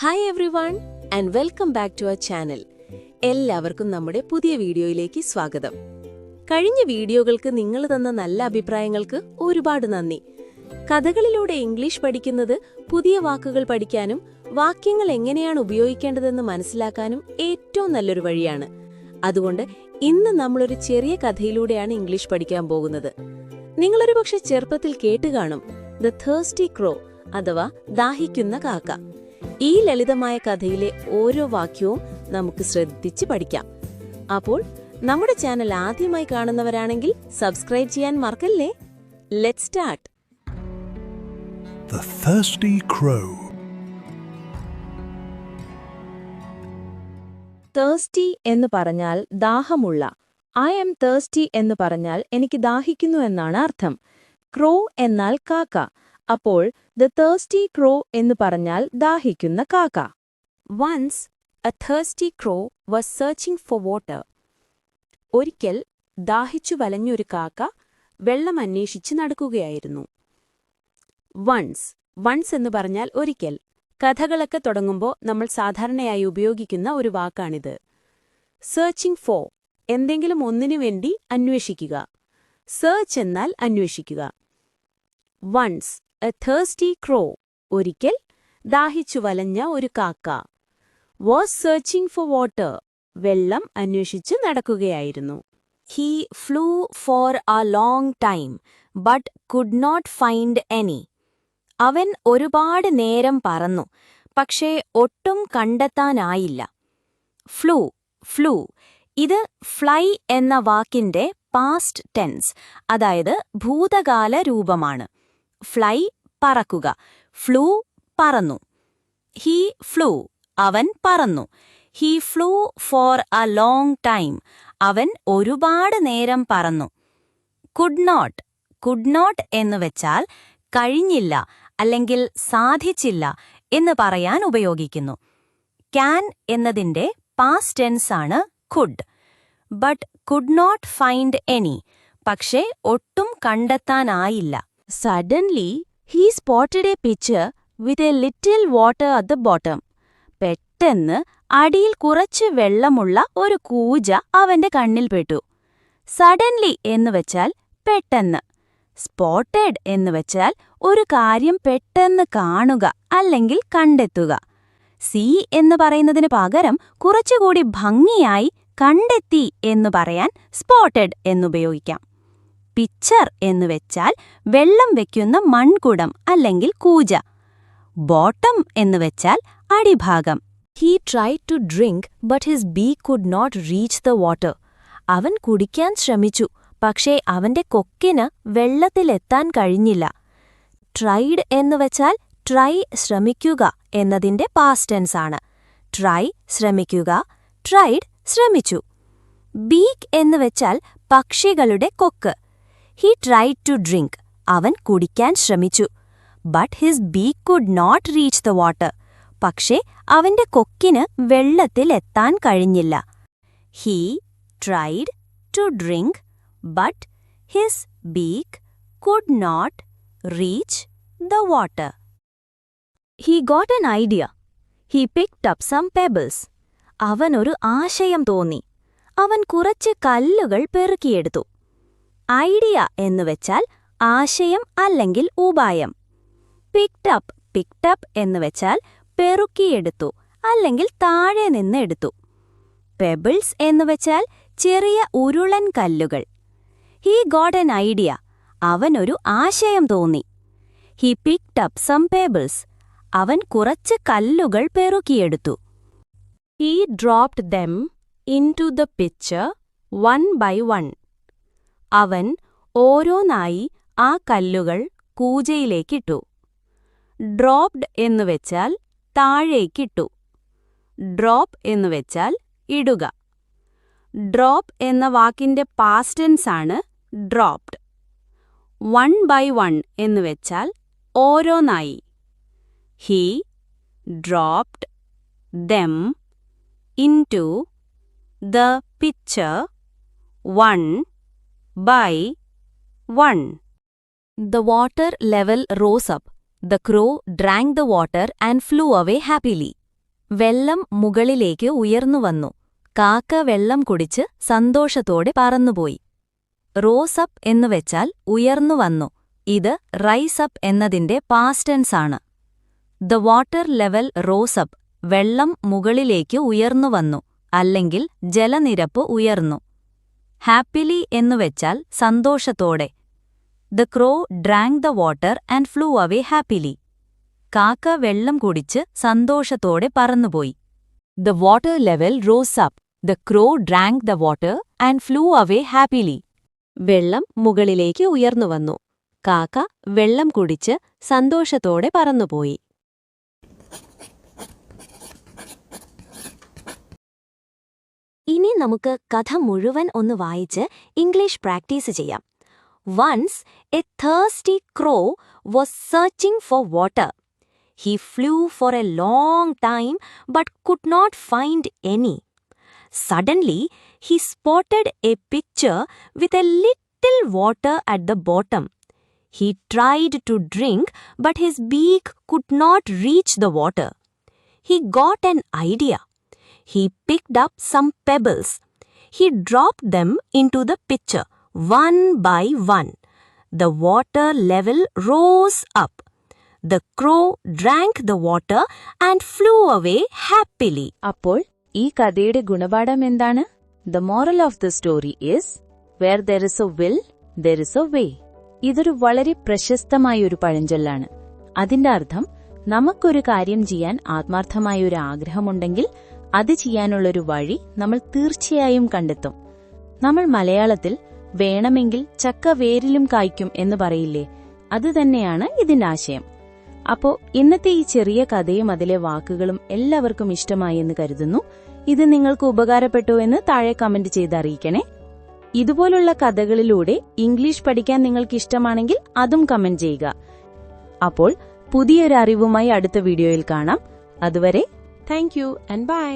Hi everyone and welcome back to our channel എല്ലാവർക്കും നമ്മുടെ പുതിയ വീഡിയോയിലേക്ക് സ്വാഗതം. കഴിഞ്ഞ വീഡിയോകൾക്ക് നിങ്ങൾ തന്ന നല്ല അഭിപ്രായങ്ങൾക്ക് ഒരുപാട് നന്ദി. കഥകളിലൂടെ ഇംഗ്ലീഷ് പഠിക്കുന്നത് പുതിയ വാക്കുകൾ പഠിക്കാനും വാക്യങ്ങൾ എങ്ങനെയാണ് ഉപയോഗിക്കേണ്ടതെന്ന് മനസ്സിലാക്കാനും ഏറ്റവും നല്ലൊരു വഴിയാണ്. അതുകൊണ്ട് ഇന്ന് നമ്മളൊരു ചെറിയ കഥയിലൂടെയാണ് ഇംഗ്ലീഷ് പഠിക്കാൻ പോകുന്നത്. നിങ്ങളൊരു പക്ഷെ ചെറുപ്പത്തിൽ കേട്ടുകാണും ദ തേഴ്സ്റ്റി ക്രോ അഥവാ ദാഹിക്കുന്ന കാക്ക. ഈ ലളിതമായ കഥയിലെ ഓരോ വാക്യവും നമുക്ക് ശ്രദ്ധിച്ച് പഠിക്കാം. അപ്പോൾ നമ്മുടെ ചാനൽ ആദ്യമായി കാണുന്നവരാണെങ്കിൽ സബ്സ്ക്രൈബ് ചെയ്യാൻ മറക്കല്ലേ? Let start The Thirsty Crow. Thirsty എന്ന് പറഞ്ഞാൽ ദാഹമുള്ള. ഐ എം തേഴ്സ്റ്റി എന്ന് പറഞ്ഞാൽ എനിക്ക് ദാഹിക്കുന്നു എന്നാണ് അർത്ഥം. ക്രോ എന്നാൽ കാക്ക. അപ്പോൾ ദ തേഴ്സ്റ്റി ക്രോ എന്ന് പറഞ്ഞാൽ ദാഹിക്കുന്ന കാക്ക. Once a thirsty crow was searching for water. ഒരിക്കൽ ദാഹിച്ചു വലഞ്ഞൊരു കാക്ക വെള്ളം അന്വേഷിച്ച് നടക്കുകയായിരുന്നു. വൺസ് വൺസ് എന്ന് പറഞ്ഞാൽ ഒരിക്കൽ. കഥകളൊക്കെ തുടങ്ങുമ്പോൾ നമ്മൾ സാധാരണയായി ഉപയോഗിക്കുന്ന ഒരു വാക്കാണിത്. സെർച്ചിങ് ഫോർ എന്തെങ്കിലും ഒന്നിനു വേണ്ടി അന്വേഷിക്കുക. സെർച്ച് എന്നാൽ അന്വേഷിക്കുക. വൺസ് എ തേഴ്സ്റ്റി ക്രോ ഒരിക്കൽ ദാഹിച്ചു വലഞ്ഞ ഒരു കാക്ക. വാസ് സെർച്ചിങ് ഫോർ വാട്ടർ വെള്ളം അന്വേഷിച്ച് നടക്കുകയായിരുന്നു. He flew for a long time but could not find any അവൻ ഒരുപാട് നേരം പറന്നു പക്ഷേ ഒട്ടും കണ്ടെത്താനായില്ല. ഫ്ലൂ ഫ്ലൂ ഇത് ഫ്ലൈ എന്ന വാക്കിന്റെ പാസ്റ്റ് ടെൻസ് അതായത് ഭൂതകാല രൂപമാണ്. ഫ്ലൈ പറക്കുക. ഫ്ലൂ പറന്നു. ഹീ ഫ്ലൂ അവൻ പറന്നു. He flew for a long time അവൻ ഒരുപാട് നേരം പറന്നു. കുഡ് നോട്ട് കുഡ് നോട്ട് എന്ന് വെച്ചാൽ കഴിഞ്ഞില്ല അല്ലെങ്കിൽ സാധിച്ചില്ല എന്ന് പറയാൻ ഉപയോഗിക്കുന്നു. ക്യാൻ എന്നതിന്റെ പാസ്റ്റ് ടെൻസ് ആണ് could but could not find any പക്ഷേ ഒട്ടും കണ്ടെത്താനായില്ല. Suddenly he spotted a pitcher with a little water at the bottom പെട്ടെന്ന് അടിയിൽ കുറച്ച് വെള്ളമുള്ള ഒരു കൂജ അവന്റെ കണ്ണിൽപ്പെട്ടു സഡൻലി എന്നുവച്ചാൽ പെട്ടെന്ന്. സ്പോട്ടഡ് എന്നുവച്ചാൽ ഒരു കാര്യം പെട്ടെന്ന് കാണുക അല്ലെങ്കിൽ കണ്ടെത്തുക. സി എന്ന് പറയുന്നതിന് പകരം കുറച്ചുകൂടി ഭംഗിയായി കണ്ടെത്തി എന്ന് പറയാൻ സ്പോട്ടഡ് എന്നുപയോഗിക്കാം. പിച്ചർ എന്ന് വെച്ചാൽ വെള്ളം വെക്കുന്ന മൺകുടം അല്ലെങ്കിൽ കൂജ. ബോട്ടം എന്ന് വെച്ചാൽ അടിഭാഗം. He try to drink but his beak could not reach the water അവൻ കുടിക്കാൻ ശ്രമിച്ചു പക്ഷേ അവന്റെ കൊക്കിന് വെള്ളത്തിലെത്താൻ കഴിഞ്ഞില്ല. ട്രൈഡ് എന്ന് വെച്ചാൽ ട്രൈ ശ്രമിക്കുക എന്നതിന്റെ പാസ്റ്റൻസ് ആണ്. ട്രൈ ശ്രമിക്കുക ട്രൈഡ് ശ്രമിച്ചു. ബീക്ക് എന്ന് വെച്ചാൽ പക്ഷികളുടെ കൊക്ക്. ഹി ട്രൈ ടു ഡ്രിങ്ക് അവൻ കുടിക്കാൻ ശ്രമിച്ചു. But his beak could not reach the water പക്ഷേ അവന്റെ കൊക്കിന് വെള്ളത്തിൽ എത്താൻ കഴിഞ്ഞില്ല. He tried to drink but his beak could not reach the water he got an idea he picked up some pebbles അവനൊരു ആശയം തോന്നി. അവൻ കുറച്ച് കല്ലുകൾ പെറുക്കിയെടുത്തു. ഐഡിയ എന്നുവെച്ചാൽ ആശയം അല്ലെങ്കിൽ ഉപായം. പിക്ടപ്പ് പിക്ടപ്പ് എന്നുവെച്ചാൽ പെറുക്കിയെടുത്തു അല്ലെങ്കിൽ താഴെ നിന്ന് എടുത്തു. പെബിൾസ് എന്നുവെച്ചാൽ ചെറിയ ഉരുളൻ കല്ലുകൾ. ഹീ ഗോട്ട് എൻ ഐഡിയ അവനൊരു ആശയം തോന്നി. ഹി പിക്ടപ്പ് സം പേബിൾസ് അവൻ കുറച്ച് കല്ലുകൾ പെറുക്കിയെടുത്തു. He dropped them into the pitcher one by one അവൻ ഓരോന്നായി ആ കല്ലുകൾ കൂജയിലേക്കിട്ടു. ഡ്രോപ്ഡ് എന്നുവെച്ചാൽ താഴേക്കിട്ടു. ഡ്രോപ്പ് എന്നുവെച്ചാൽ ഇടുക. ഡ്രോപ്പ് എന്ന വാക്കിന്റെ പാസ്റ്റൻസ് ആണ് ഡ്രോപ്ഡ് വൺ ബൈ വൺ എന്നുവെച്ചാൽ ഓരോന്നായി. He dropped them into the pitcher one by one The water level rose up. The crow drank the water and flew away happily. വെള്ളം മുകളിലേക്ക് ഉയർന്നു വന്നു. കാക്ക വെള്ളം കുടിച്ച് സന്തോഷത്തോടെ പറന്നുപോയി. റോസപ്പ് എന്നുവെച്ചാൽ ഉയർന്നുവന്നു ഇത് റൈസപ്പ് എന്നതിന്റെ പാസ്റ്റൻസ് ആണ്. ദ വാട്ടർ ലെവൽ റോസപ്പ് വെള്ളം മുകളിലേക്ക് ഉയർന്നു വന്നു. അല്ലെങ്കിൽ ജലനിരപ്പ് ഉയർന്നു. ഹാപ്പിലി എന്നുവെച്ചാൽ സന്തോഷത്തോടെ. The crow drank the water and flew away happily കാക്ക വെള്ളം കുടിച്ച് സന്തോഷത്തോടെ പറന്നുപോയി. The water level rose up the crow drank the water and flew away happily വെള്ളം മുകളിലേക്ക് ഉയർന്നുവന്നു കാക്ക വെള്ളം കുടിച്ച് സന്തോഷത്തോടെ പറന്നുപോയി. നമുക്ക് കഥ മുഴുവൻ ഒന്ന് വായിച്ച് ഇംഗ്ലീഷ് പ്രാക്ടീസ് ചെയ്യാം once a thirsty crow was searching for water he flew for a long time but could not find any suddenly he spotted a pitcher with a little water at the bottom He tried to drink, but his beak could not reach the water. He got an idea. He picked up some pebbles. He dropped them into the pitcher, one by one. The water level rose up. The crow drank the water and flew away happily. അപ്പോൾ ഈ കഥയുടെ ഗുണപാഠം എന്താണ് the moral of the story is where there is a will there is a way ഇതൊരു വളരെ പ്രശസ്തമായ ഒരു പഴഞ്ചൊല്ലാണ് അതിന്റെ അർത്ഥം നമുക്കൊരു കാര്യം ചെയ്യാൻ ആത്മാർത്ഥമായ ഒരു ആഗ്രഹമുണ്ടെങ്കിൽ അത് ചെയ്യാനുള്ളൊരു വഴി നമ്മൾ തീർച്ചയായും കണ്ടെത്തും. നമ്മൾ മലയാളത്തിൽ വേണമെങ്കിൽ ചക്ക വേരിലും കായ്ക്കും എന്ന് പറയില്ലേ? അതുതന്നെയാണ് ഇതിന്റെ ആശയം. അപ്പോ ഇന്നത്തെ ഈ ചെറിയ കഥയും അതിലെ വാക്കുകളും എല്ലാവർക്കും ഇഷ്ടമായി എന്ന് കരുതുന്നു. ഇത് നിങ്ങൾക്ക് ഉപകാരപ്പെട്ടു എന്ന് താഴെ കമന്റ് ചെയ്ത് അറിയിക്കണേ. ഇതുപോലുള്ള കഥകളിലൂടെ ഇംഗ്ലീഷ് പഠിക്കാൻ നിങ്ങൾക്ക് ഇഷ്ടമാണെങ്കിൽ അതും കമന്റ് ചെയ്യുക. അപ്പോൾ പുതിയൊരു അറിവുമായി അടുത്ത വീഡിയോയിൽ കാണാം. അതുവരെ താങ്ക് യു ആൻഡ് ബൈ